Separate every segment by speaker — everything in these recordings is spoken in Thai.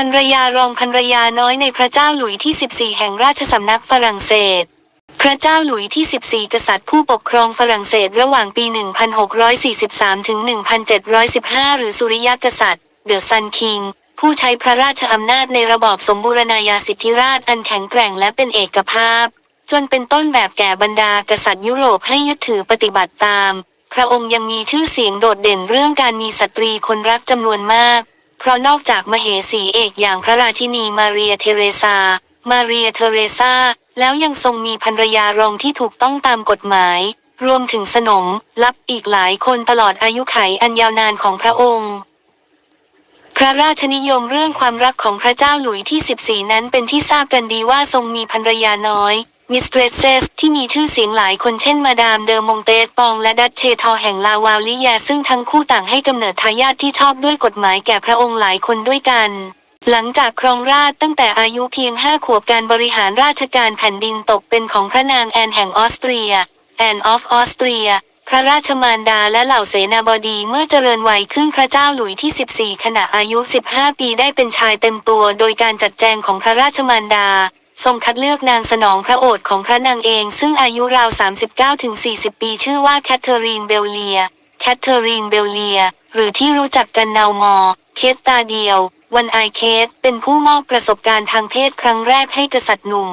Speaker 1: ภรรยารองภรรยาน้อยในพระเจ้าหลุยที่ 14 แห่งราชสำนักฝรั่งเศส พระเจ้าหลุยที่ 14 กษัตริย์ผู้ปกครองฝรั่งเศสระหว่างปี 1643 ถึง 1715 หรือสุริยกษัตริย์ เดอะซันคิง ผู้ใช้พระราชอำนาจในระบอบสมบูรณาญาสิทธิราชอันแข็งแกร่งและเป็นเอกภาพ จนเป็นต้นแบบแก่บรรดากษัตริย์ยุโรปให้ยึดถือปฏิบัติตาม พระองค์ยังมีชื่อเสียงโดดเด่นเรื่องการมีสตรีคนรักจำนวนมาก เพราะนอกจากมเหสีเอกอย่างพระราชินีมาเรียเทเรซา มาเรียเทเรซา แล้วยังทรงมีภรรยารองที่ถูกต้องตามกฎหมาย รวมถึงสนมลับอีกหลายคนตลอดอายุไขอันยาวนานของพระองค์ พระราชนิยมเรื่องความรักของพระเจ้าหลุยที่ 14 นั้นเป็นที่ทราบกันดีว่าทรงมีภรรยาน้อย มิสเตรเซสที่มีชื่อเสียงหลายคนเช่นมาดามเดอมงเตสปองและดัชเชทอแห่งลาวาลิยาซึ่งทั้งคู่ต่างให้กำเนิดทายาทที่ชอบด้วยกฎหมายแก่พระองค์หลายคนด้วยกัน หลังจากครองราชตั้งแต่อายุเพียงห้าขวบการบริหารราชการแผ่นดินตกเป็นของพระนางแอนแห่งออสเตรีย แอนออฟออสเตรีย พระราชมารดาและเหล่าเสนาบดีเมื่อเจริญวัยขึ้นพระเจ้าหลุยที่ 14 ขณะอายุ 15 ปีได้เป็นชายเต็มตัว โดยการจัดแจงของพระราชมารดา ทรงคัดเลือกนางสนองพระโอษฐ์ของพระนางเอง ซึ่งอายุราว 39-40 ปีชื่อว่าแคทเธอรีนเบลเลีย แคทเธอรีนเบลเลีย หรือที่รู้จักกันนาวมอ เคสตาเดียว วันไอเคส เป็นผู้มอบประสบการณ์ทางเพศครั้งแรกให้กษัตริย์หนุ่ม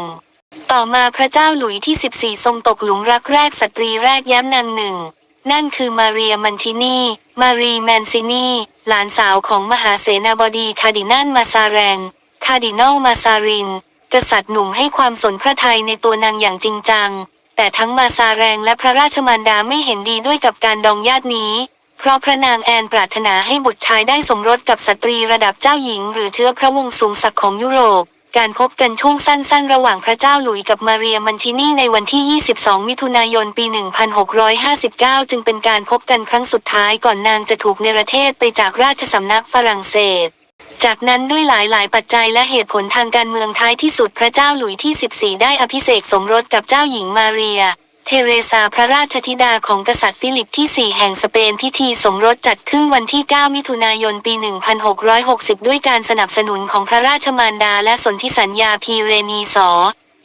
Speaker 1: ต่อมาพระเจ้าหลุยที่ 14 ทรงตกหลุมรักแรกสตรีแรกแย้มนางหนึ่ง นั่นคือมาเรียมันชินีมารีแมนซินีหลานสาวของมหาเสนาบดีคาร์ดินัลมาซาแรง คาร์ดินัลมาซาริน กษัตริย์หนุ่มให้ความสนพระทัยในตัวนางอย่างจริงจัง แต่ทั้งมาซาแรงและพระราชมารดาไม่เห็นดีด้วยกับการดองญาตินี้ เพราะพระนางแอนปรารถนาให้บุตรชายได้สมรสกับสตรีระดับเจ้าหญิง หรือเชื้อพระวงศ์สูงศักดิ์ของยุโรป การพบกันช่วงสั้นๆ ระหว่างพระเจ้าหลุยส์กับมาเรียมันชินี่ในวันที่ 22 มิถุนายนปี 1659 จึงเป็นการพบกันครั้งสุดท้ายก่อนนางจะถูกเนรเทศไปจากราชสำนักฝรั่งเศส จากนั้นด้วยหลายๆ ปัจจัยและเหตุผลทางการเมืองท้ายที่สุดพระเจ้าหลุยส์ที่ 14 ได้อภิเษกสมรสกับเจ้าหญิงมาเรีย เทเรซาพระราชธิดาของกษัตริย์ฟิลิปที่ 4 แห่งสเปนพิธีสมรสจัดขึ้นวันที่ 9 มิถุนายน ปี 1660 ด้วยการสนับสนุนของพระราชมารดาและสนธิสัญญาพีเรนีสอ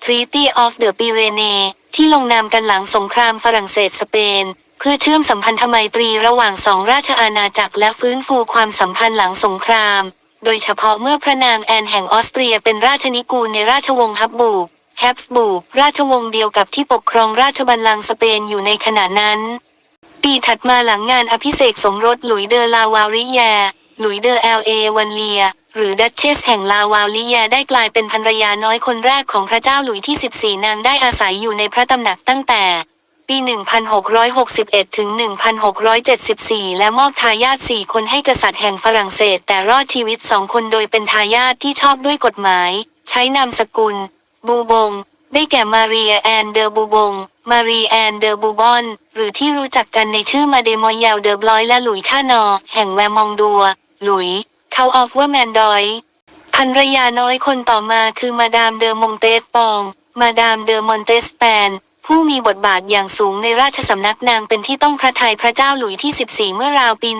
Speaker 1: Treaty of the Pyrenees ที่ลงนามกันหลังสงครามฝรั่งเศสสเปน เพื่อเชื่อมสัมพันธไมตรีระหว่างสองราชอาณาจักรและฟื้นฟูความสัมพันธ์หลังสงคราม โดยเฉพาะเมื่อพระนางแอนแห่งออสเตรียเป็นราชนิกูลในราชวงศ์ฮับบูกแฮปสบูกราชวงศ์เดียวกับที่ปกครองราชบัลลังก์สเปนอยู่ในขณะนั้น ปีถัดมาหลังงานอภิเษกสมรสหลุยเดอลาวาลิแยหลุยเดอเอลเอวันเลีย หรือดัชเชสแห่งลาวาลิแยได้กลายเป็นภรรยาน้อยคนแรกของพระเจ้าหลุยที่ 14 นางได้อาศัยอยู่ในพระตำหนักตั้งแต่ ปี 1661 ถึง 1674 และมอบทายาท4คนให้กษัตริย์แห่งฝรั่งเศส แต่รอดชีวิตสองคนโดยเป็นทายาทที่ชอบด้วยกฎหมาย ใช้นามสกุล บูบง ได้แก่มาเรียแอนเดอร์บูบง มารีแอนเดอร์บูบอน หรือที่รู้จักกันในชื่อมาเดมอยเยลเดอร์บลอยและหลุยค่านอ แห่งแวร์มองดัว หลุยเขาออฟเวอร์แมนดอยภรรยาน้อยคนต่อมาคือมาดามเดอมงเตสปอง มาดามเดอมอนเตสแปน ผู้มีบทบาทอย่างสูงในราชสำนักนางเป็นที่ต้องพระทัยพระเจ้าหลุยที่ 14 เมื่อราวปี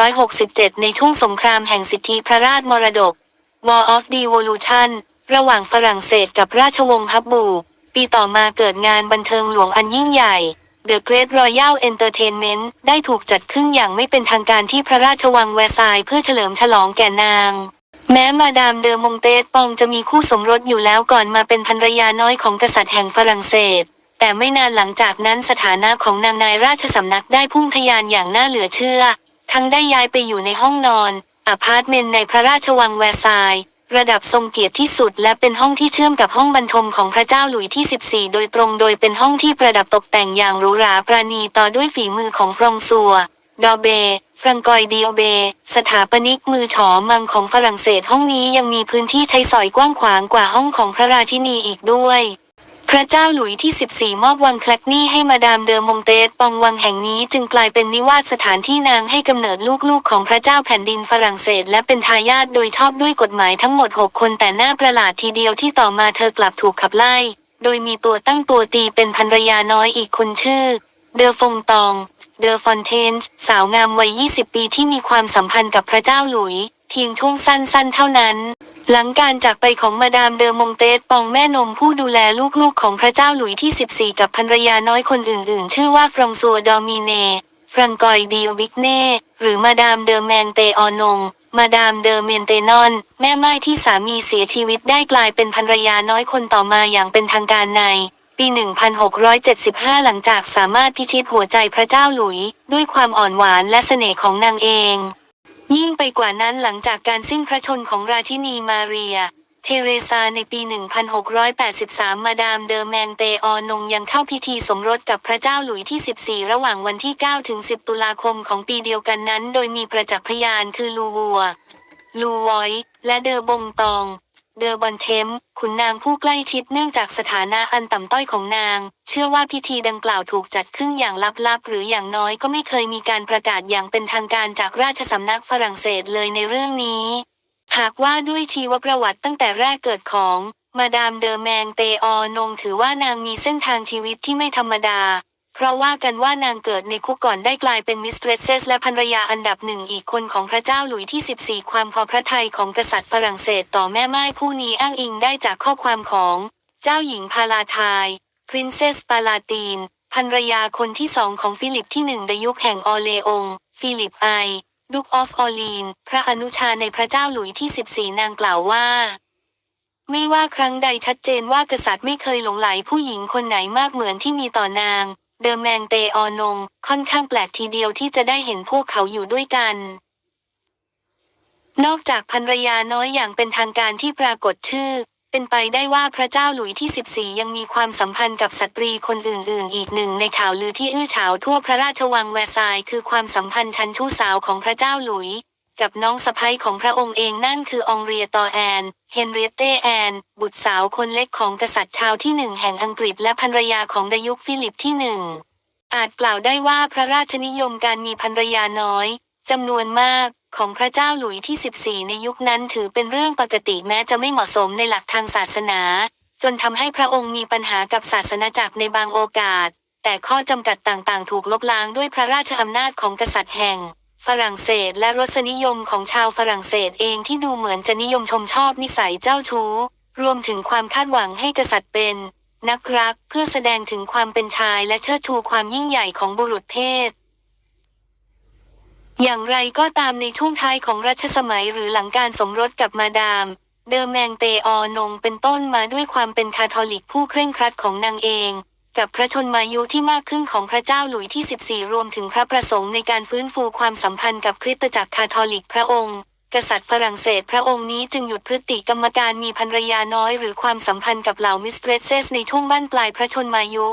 Speaker 1: 1667 ในช่วงสงครามแห่งสิทธิพระราชมรดก War of Devolution ระหว่างฝรั่งเศสกับราชวงศ์ฮับบู ปีต่อมาเกิดงานบันเทิงหลวงอันยิ่งใหญ่ The Great Royal Entertainment ได้ถูกจัดขึ้นอย่างไม่เป็นทางการที่พระราชวังแวร์ซายเพื่อเฉลิมฉลองแก่นาง แม้มาดามเดอมงเตสปองจะมีคู่สมรสอยู่แล้วก่อนมาเป็นภรรยาน้อยของกษัตริย์แห่งฝรั่งเศส แต่ไม่นานหลังจากนั้นสถานะของนางนายราชสำนักได้พุ่งทะยานอย่างน่าเหลือเชื่อ ทั้งได้ย้ายไปอยู่ในห้องนอนอพาร์ตเมนต์ในพระราชวังแวร์ซายน์ระดับทรงเกียรติที่สุดและเป็นห้องที่เชื่อมกับห้องบรรทมของพระเจ้าหลุยที่ 14 โดยตรงโดยเป็นห้องที่ประดับตกแต่งอย่างหรูหราปราณีต่อด้วยฝีมือของฟรองซัว ดอเบ ฟรังกอยดิโอเบ สถาปนิกมือฉอมังของฝรั่งเศสห้องนี้ยังมีพื้นที่ใช้สอยกว้างขวางกว่าห้องของพระราชินีอีกด้วย พระเจ้าหลุยที่ 14 มอบวังแคลกนี่ให้มาดามเดอมงเตสปองวังแห่งนี้จึงกลายเป็นนิวาสสถานที่นางให้กำเนิดลูกๆของพระเจ้าแผ่นดินฝรั่งเศส และเป็นทายาทโดยชอบด้วยกฎหมายทั้งหมด 6 คนแต่หน่าประหลาดทีเดียวที่ต่อมาเธอกลับถูกขับไล่ โดยมีตัวตั้งตัวตีเป็นภรรยาน้อยอีกคนชื่อ เดอฟงตอง เดอฟอนเทนสาวงามวัย 20 ปีที่มีความสัมพันธ์กับพระเจ้าหลุย เพียงช่วงสั้นๆ เท่านั้น หลังการจากไปของมาดามเดอมงเตสปองแม่นมผู้ดูแลลูกๆของพระเจ้าหลุยที่ 14 กับภรรยาน้อยคนอื่นๆ ชื่อว่าฟรองซัวดอมิเนฟรังกอยดีวิกเน่ หรือมาดามเดอแมงเตออนง มาดามเดอเมนเตนอน แม่ไม้ที่สามีเสียชีวิตได้กลายเป็นภรรยาน้อยคนต่อมาอย่างเป็นทางการใน ปี 1675 หลังจากสามารถพิชิตหัวใจพระเจ้าหลุย ด้วยความอ่อนหวานและเสน่ห์ของนางเอง ยิ่งไปกว่านั้นหลังจากการสิ้นพระชนของราชินีมาเรีย เทเรซาในปี 1683 มาดามเดอแมงเตออนงยังเข้าพิธีสมรสกับพระเจ้าหลุยที่ 14 ระหว่างวันที่ 9 ถึง 10 ตุลาคมของปีเดียวกันนั้น โดยมีประจักษ์พยานคือลูวัว ลูวอยและเดอบงตอง เดอบอนเทมขุนนางผู้ใกล้ชิดเนื่องจากสถานะอันต่ำต้อยของนาง เชื่อว่าพิธีดังกล่าวถูกจัดขึ้นอย่างลับๆ หรืออย่างน้อยก็ไม่เคยมีการประกาศอย่างเป็นทางการจากราชสำนักฝรั่งเศสเลยในเรื่องนี้ หากว่าด้วยชีวประวัติตั้งแต่แรกเกิดของ มาดามเดอแมงเตออนงถือว่านางมีเส้นทางชีวิตที่ไม่ธรรมดา เพราะว่ากันว่านางเกิดในคุกก่อนได้กลายเป็นมิสเตรสเซสและภรรยาอันดับหนึ่งอีกคนของพระเจ้าหลุยที่ 14 ความพอพระทัยของกษัตริย์ฝรั่งเศสต่อแม่ไม้ผู้นี้อ้างอิงได้จากข้อความของ เจ้าหญิงพาลาทายพรินเซสปาลาตีนภรรยาคนที่สองของฟิลิปที่หนึ่งในยุคแห่งออเลองฟิลิปไอดุกออฟออลีน พระอนุชาในพระเจ้าหลุยที่ 14 นางกล่าวว่า ไม่ว่าครั้งใดชัดเจนว่ากษัตริย์ไม่เคยหลงไหลผู้หญิงคนไหนมากเหมือนที่มีต่อนาง เดอแมงเตออนง ค่อนข้างแปลกทีเดียวที่จะได้เห็นพวกเขาอยู่ด้วยกัน นอกจากภรรยาน้อยอย่างเป็นทางการที่ปรากฏชื่อ เป็นไปได้ว่าพระเจ้าหลุยที่ 14 ยังมีความสัมพันธ์กับสตรีคนอื่น ๆ อีกหนึ่งในข่าวลือที่อื้อฉาวทั่วพระราชวังแวร์ซายคือความสัมพันธ์ชั้นชู้สาวของพระเจ้าหลุย กับน้องสะใภ้ของพระองค์เองนั่นคือองเรียตอแอน เฮนเรียเตแอน บุตรสาวคนเล็กของกษัตริย์ชาวที่หนึ่งแห่งอังกฤษและภรรยาของดยุคฟิลิปที่หนึ่งอาจกล่าวได้ว่าพระราชนิยมการมีภรรยาน้อยจำนวนมากของพระเจ้าหลุยที่ 14 ในยุคนั้นถือเป็นเรื่องปกติแม้จะไม่เหมาะสมในหลักทางศาสนา จนทำให้พระองค์มีปัญหากับศาสนาจักรในบางโอกาส แต่ข้อจำกัดต่างๆ ถูกลบล้างด้วยพระราชอำนาจของกษัตริย์แห่ง ฝรั่งเศสและรสนิยมของชาวฝรั่งเศสเองที่ดูเหมือนจะนิยมชมชอบนิสัยเจ้าชู้ รวมถึงความคาดหวังให้กษัตริย์เป็น นักรักเพื่อแสดงถึงความเป็นชายและเชิดชูความยิ่งใหญ่ของบุรุษเพศ อย่างไรก็ตามในช่วงท้ายของรัชสมัยหรือหลังการสมรสกับมาดาม เดอแมงเตออนงเป็นต้นมาด้วยความเป็นคาทอลิกผู้เคร่งครัดของนางเอง กับพระชนมายุที่มากขึ้นของพระเจ้าหลุยที่ 14 รวมถึงพระประสงค์ในการฟื้นฟูความสัมพันธ์กับคริสตจักรคาทอลิกพระองค์ กษัตริย์ฝรั่งเศสพระองค์นี้จึงหยุดพฤติกรรมการมีภรรยาน้อยหรือความสัมพันธ์กับเหล่ามิสเตรสเซสในช่วงบ้านปลายพระชนมายุ